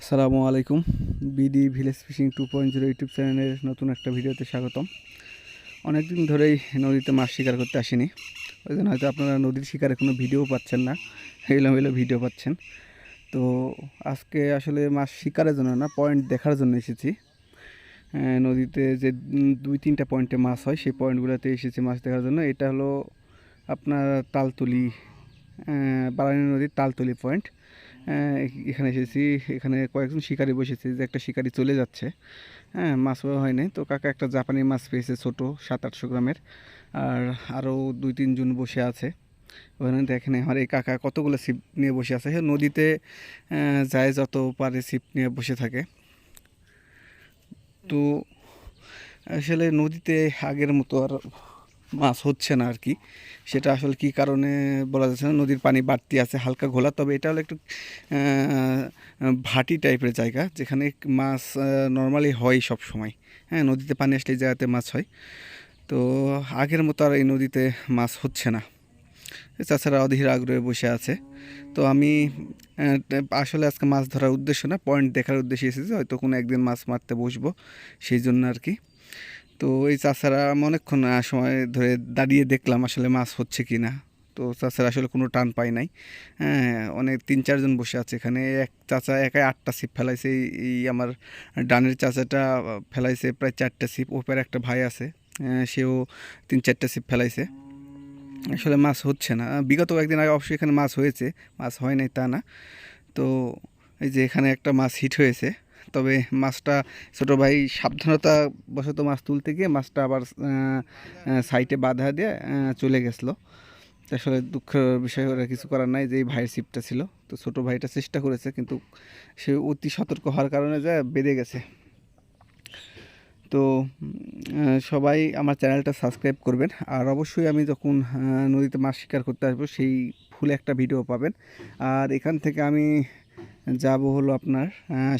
আসসালামু আলাইকুম। BD village fishing two point zero YouTube চ্যানেলের নতুন একটা ভিডিওতে স্বাগতম। অনেক দিন ধরেই নদীতে মাছ শিকার করতে আসিনি। ওই জন্য হয়তো আপনারা নদীর শিকারে কোনো ভিডিও পাচ্ছেন না, এলোমেলো ভিডিও পাচ্ছেন। তো আজকে আসলে মাছ শিকারের জন্য না, পয়েন্ট দেখার জন্য এসেছি। নদীতে যে দুই তিনটা পয়েন্টে মাছ হয়, সেই পয়েন্টগুলোতে এসেছি মাছ দেখার জন্য। এটা হলো আপনার তালতলি বারানী নদীর তালতলি পয়েন্ট। এখানে এসেছি এখানে কয়েকজন শিকারি বসেছে যে একটা শিকারি চলে যাচ্ছে। হ্যাঁ মাছ পাওয়া হয়নি। তো কাকা একটা জাপানি মাছ পেয়েছে ছোট সাত আটশো গ্রামের। আর আরও দুই তিনজন বসে আছে। ওখানে দেখেন আমার এই কাকা কতগুলো ছিপ নিয়ে বসে আছে। হ্যাঁ, নদীতে যায় যত পারে ছিপ নিয়ে বসে থাকে। তো আসলে নদীতে আগের মতো আর মাছ হচ্ছে না আর কি। সেটা আসলে কি কারণে বলা যাচ্ছে না, নদীর পানি বাড়তি আছে, হালকা ঘোলা। তবে এটা হলো একটু ভাটি টাইপের জায়গা, যেখানে মাছ নর্মালি হয় সব সময়। হ্যাঁ নদীতে পানি আসলে জায়গাতে মাছ হয়। তো আগের মতো আর এই নদীতে মাছ হচ্ছে না। তাছাড়া অধীর আগ্রহে বসে আছে। তো আমি আসলে আজকে মাছ ধরার উদ্দেশ্য না পয়েন্ট দেখার উদ্দেশ্যে এসেছি। হয়তো কোনো একদিন মাছ মারতে বসবো, সেই জন্য আর কি। তো এই চাচারা অনেকক্ষণ সময় ধরে দাঁড়িয়ে দেখলাম আসলে মাছ হচ্ছে কি না তো চাচারা আসলে কোনো টান পায় নাই। হ্যাঁ অনেক তিন চারজন বসে আছে এখানে। এক চাচা একাই আটটা সিপ ফেলাইছে। এই- আমার ডানের চাচাটা ফেলাইছে প্রায় চারটা সিপ ওপরে একটা ভাই আছে সেও তিন, চারটা সিপ ফেলাইছে। আসলে মাছ হচ্ছে না। বিগত কয়েকদিন আগে অবশ্যই এখানে মাছ হয়েছে। মাছ হয় নাই তা না। তো এই যে এখানে একটা মাছ হিট হয়েছে। তবে মাছটা ছোট ভাই সাবধানতা বশত মাছ তুলতে গিয়ে মাছটা আবার সাইটে বাধা দিয়ে চলে গেছিল। আসলে দুঃখের বিষয়, ওরা কিছু করার নাই যে এই ভাইয়ের সিপটা ছিল। তো ছোট ভাইটা চেষ্টা করেছে, কিন্তু সে অতি সতর্ক হওয়ার কারণে যা বেঁধে গেছে। তো সবাই আমার চ্যানেলটা সাবস্ক্রাইব করবেন। আর অবশ্যই আমি যখন নদীতে মাছ শিকার করতে আসব, সেই ফুল একটা ভিডিও পাবেন। আর এখান থেকে আমি যাব হলো আপনার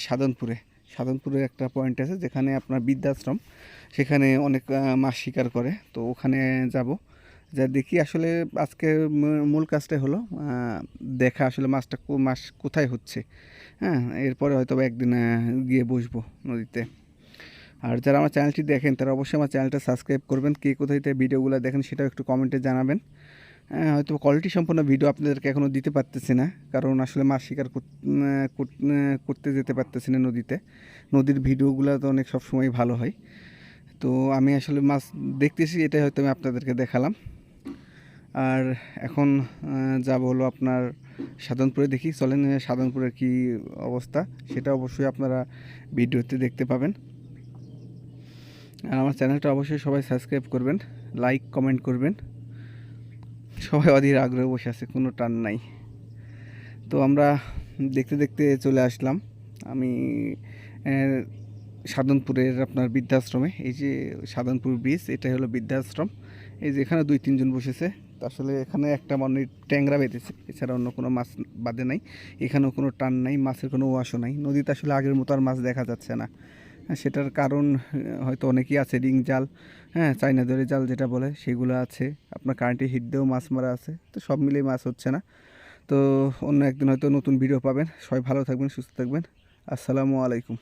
সাধনপুরে। সাধনপুরে একটা পয়েন্ট আছে যেখানে আপনার বৃদ্ধাশ্রম। সেখানে অনেক মাছ শিকার করে। তো ওখানে যাব। যা দেখি আসলে আজকে মূল কাজটাই হলো দেখা আসলে মাছটা মাছ কোথায় হচ্ছে। হ্যাঁ এরপরে হয়তো একদিন গিয়ে বসবো নদীতে। আর যারা আমার চ্যানেলটি দেখেন, তারা অবশ্যই আমার চ্যানেলটা সাবস্ক্রাইব করবেন। কে কোথায় ভিডিওগুলো দেখেন সেটাও একটু কমেন্টে জানাবেন। হয়তো কোয়ালিটি সম্পন্ন ভিডিও আপনাদেরকে এখনও দিতে পারতেছি না, কারণ আসলে মাছ শিকার করতে যেতে পারতেছি না নদীতে। নদীর ভিডিওগুলো তো অনেক সবসময় ভালো হয়। তো আমি আসলে মাছ দেখতেছি, এটাই হয়তো আমি আপনাদেরকে দেখালাম। আর এখন যাব হলো আপনার সাধনপুরে দেখি, চলেন, সাধনপুরের কি অবস্থা, সেটা অবশ্যই আপনারা ভিডিওতে দেখতে পাবেন। আর আমার চ্যানেলটা অবশ্যই সবাই সাবস্ক্রাইব করবেন লাইক কমেন্ট করবেন। সবাই অধীর আগ্রহে বসে আছে, কোনো টান নাই। তো আমরা দেখতে দেখতে চলে আসলাম। আমি সাধনপুরের আপনার বৃদ্ধাশ্রমে। এই যে সাধনপুর ব্রিজ, এটাই হলো বৃদ্ধাশ্রম। এই যে এখানে দুই, তিনজন বসেছে। আসলে এখানে একটা মনে ট্যাংরা বেঁধেছে। এছাড়া অন্য কোনো মাছ বাদে নাই। এখানেও কোনো টান নাই, মাছের কোনো ওয়াশও নাই। নদীতে আসলে আগের মতো আর মাছ দেখা যাচ্ছে না। সেটার কারণ হয়তো অনেকেই আছে রিং জাল হ্যাঁ চাইনা দড়ি জাল যেটা বলে, সেগুলো আছে। আপনার কারেন্টে হিট দিয়েও মাছ মারা আছে, তো সব মিলিয়ে মাছ হচ্ছে না। তো অন্য একদিন হয়তো নতুন ভিডিও পাবেন। সবাই ভালো থাকবেন, সুস্থ থাকবেন। আসসালামু আলাইকুম।